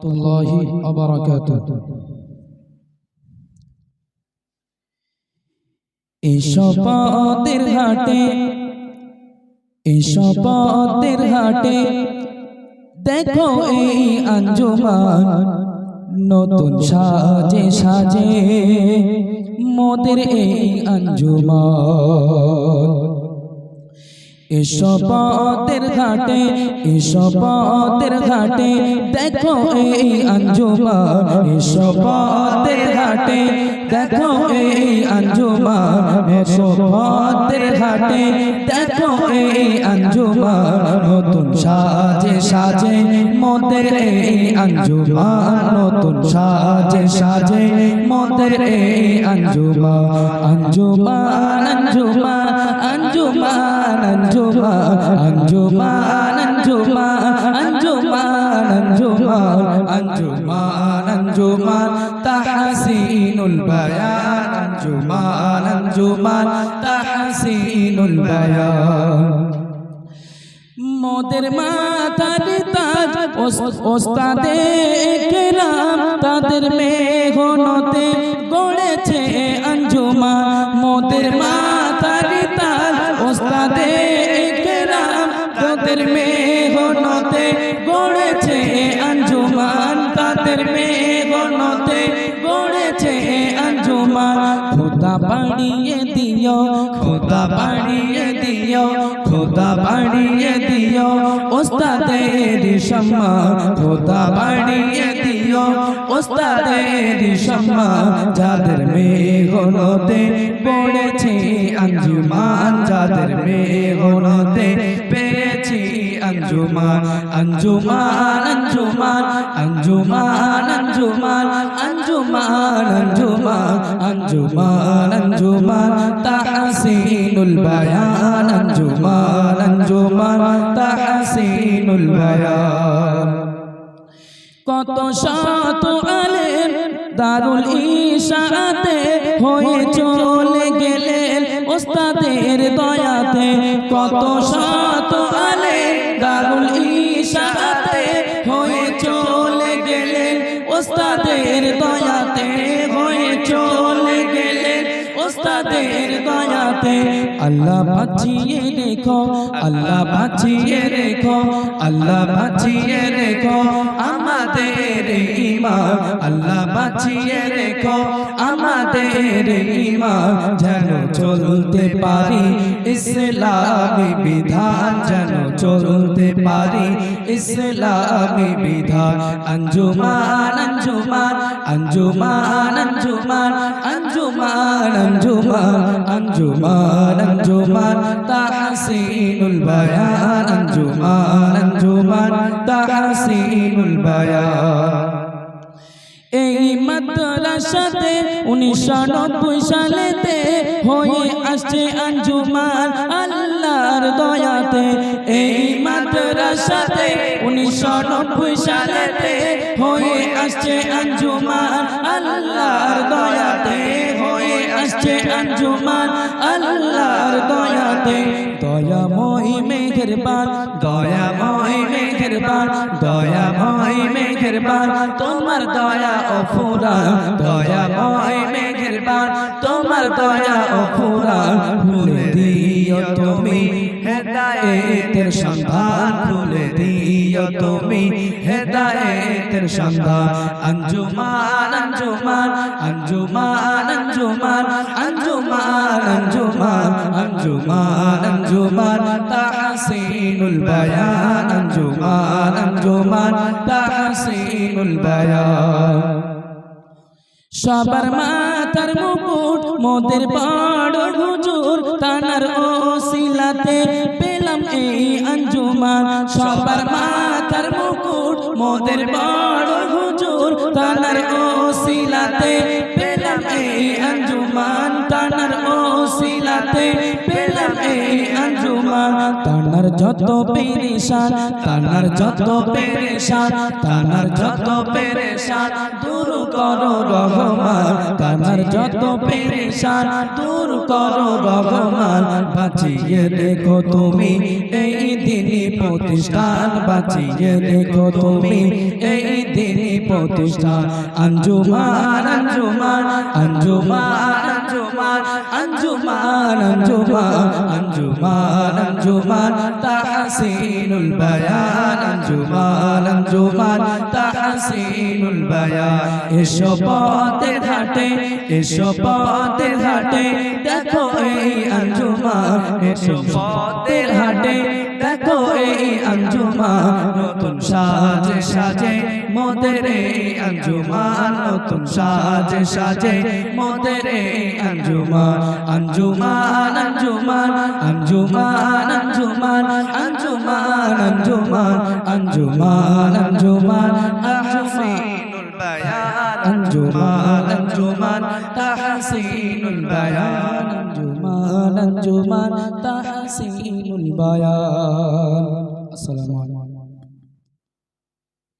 الله وبركاته এসপদের হাটে এসপদের হাটে দেখো এই আঞ্জুমান নতুন সাজে সাজে মোদের এই আঞ্জুমান এসপদের ঘাটে এসপদের ঘাটে, দেখো এই আঞ্জুমান এসপদের ঘাটে, দেখো এই আঞ্জুমান এসপদের ঘাটে, দেখো এই আঞ্জুমান নতুন সাজে সাজে মোদের এই আঞ্জুমান নতুন সাজে সাজে মোদের এই Anjuman Anjuman Anjuman Anjuman anjuma anjuma anjuma anjuma anjuma anjuma anjuma tahsinul bayan anjuma anjuma tahsinul bayan মোদের মাতার তাজ ওস্তাদে কেরাম তাদের মেঘনতে গড়েছে তাদের মেঘনতে গড়েছে আঞ্জুমান। খোদা বাড়িয়ে দিও, খোদা বাড়িয়ে দিও, খোদা বাড়িয়ে দিও, ওস্তাদের সম্মান। খোদা বাড়িয়ে দিও, ওস্তাদের সম্মান। যাদের মেঘনতে পড়েছে আঞ্জুমান, যাদের পেয়েছি আঞ্জুমান আঞ্জুমান আঞ্জুমান আঞ্জুমান আঞ্জুমান আঞ্জুমান আঞ্জুমান আঞ্জুমান আঞ্জুমান, তাহসিনুল বায়ান, আঞ্জুমান আঞ্জুমান, তাহসিনুল বায়ান। কত শত আলেম দারুল ইশাতে হয়ে চলে গেলেন ওস্তাদের দয়াতে। কত শত আলেম দয়াতে হয়েছো। ওস্তাদের দয়াতে, আল্লাহ বাঁচিয়ে রেখো, আল্লাহ বাঁচিয়ে রেখো, আল্লাহ বাঁচিয়ে রেখো আমাদের ইমান আল্লাহ বাঁচিয়ে রেখো আমাদের ইমান যেন চলতে পারি ইসলামী বিধান, যেন চলতে পারি ইসলামী বিধান। আঞ্জুমান আঞ্জুমান আঞ্জুমান আঞ্জুমান আঞ্জুমান আঞ্জুমান আঞ্জুমান আঞ্জুমান তাহসিনুল বায়ান, আঞ্জুমান আঞ্জুমান, তাহসিনুল বায়ান। এই মাদ্রাসাতে উনিশশো নব্বই সালেতে হয়ে আসছে আঞ্জুমান, আল্লাহর দয়াতে। এই মাদ্রাসাতে উনিশশো নব্বই সালেতে হয়ে আসছে আঞ্জুমান, আল্লাহর আসছে আঞ্জুমান আল্লাহর দয়াতে, দয়াময় মেঘেরবান দয়াময় মেঘেরবান দয়াময় মেঘেরবান তোমার দয়া অফুরা দয়াময় মেঘেরবান তোমার দয়া অফুরা ভুলে দিও তুমি হেদায়েতের সন্ধান, ভুলে দিও তুমি হেদায়েতের সন্ধান। আঞ্জুমান আঞ্জুমান আঞ্জুমান আঞ্জুমান আঞ্জুমান আঞ্জুমান আঞ্জুমান আঞ্জুমান। তাহসিনুল বায়ান আঞ্জুমান আঞ্জুমান তাহসিনুল বায়ান। সবার মাথার মুকুট মোদের বড় হুজুর তানার ওসিলাতে পেলাম এই আঞ্জুমান। সবার মুকুট মোদের বড় হুজুর তানার ওসিলাতে পেলাম এই আঞ্জুমান তানার ওসিলাতে পেলাম এই আঞ্জুমান। তানার যত পেরেশান তানার যত পেরেশান তানার যত পেরেশান, দূর করো রহমান। তানার যত পেরেশান, দূর করো রহমান। বাঁচিয়ে দেখো তুমি দিনই প্রতিষ্ঠান বাঁচিয়ে দেখো তুমি। এই দিনই প্রতিষ্ঠান, আঞ্জুমান আঞ্জুমান আঞ্জুমান আঞ্জুমান আঞ্জুমান আঞ্জুমান আঞ্জুমান আঞ্জুমান, তাহসিনুল বায়ান, আঞ্জুমান আঞ্জুমান, তাহসিনুল বায়ান। এসো পথের ঘাটে, এসো পথের ঘাটে, দেখো এই আঞ্জুমান। এসো পথের ঘাটে দেখো এই আঞ্জুমান নতুন সাজে সাজে, মোদের এই আঞ্জুমান নতুন সাজে সাজে, মোদের এই আঞ্জুমান আঞ্জুমান আঞ্জুমান আঞ্জুমান আঞ্জুমান আঞ্জুমান আঞ্জুমান আঞ্জুমান আঞ্জুমান আহসিনুল বায়ান, আঞ্জুমান আঞ্জুমান, তাহসিনুল বায়ান। আঞ্জুমান তাহসিনুল বায়ান। আসসালামু আলাইকুম।